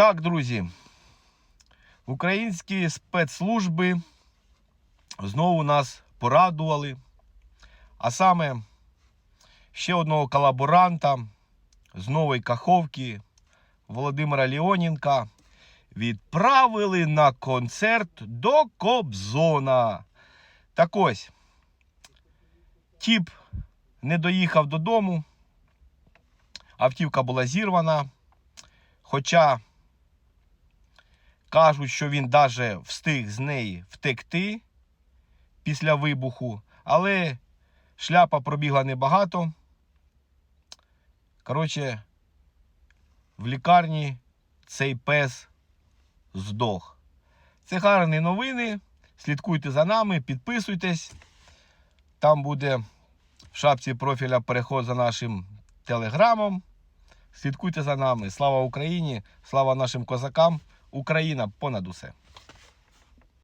Так, друзі, українські спецслужби знову нас порадували. А саме ще одного колаборанта з нової Каховки Володимира Леоненка відправили на концерт до Кобзона. Так ось, тіп не доїхав додому, автівка була зірвана. Хоча кажуть, що він даже встиг з неї втекти після вибуху, але шляпа пробігла небагато. Коротше, в лікарні цей пес здох. Це гарні новини. Слідкуйте за нами, підписуйтесь. Там буде в шапці профіля переход за нашим телеграмом. Слідкуйте за нами. Слава Україні! Слава нашим козакам! Україна понад усе!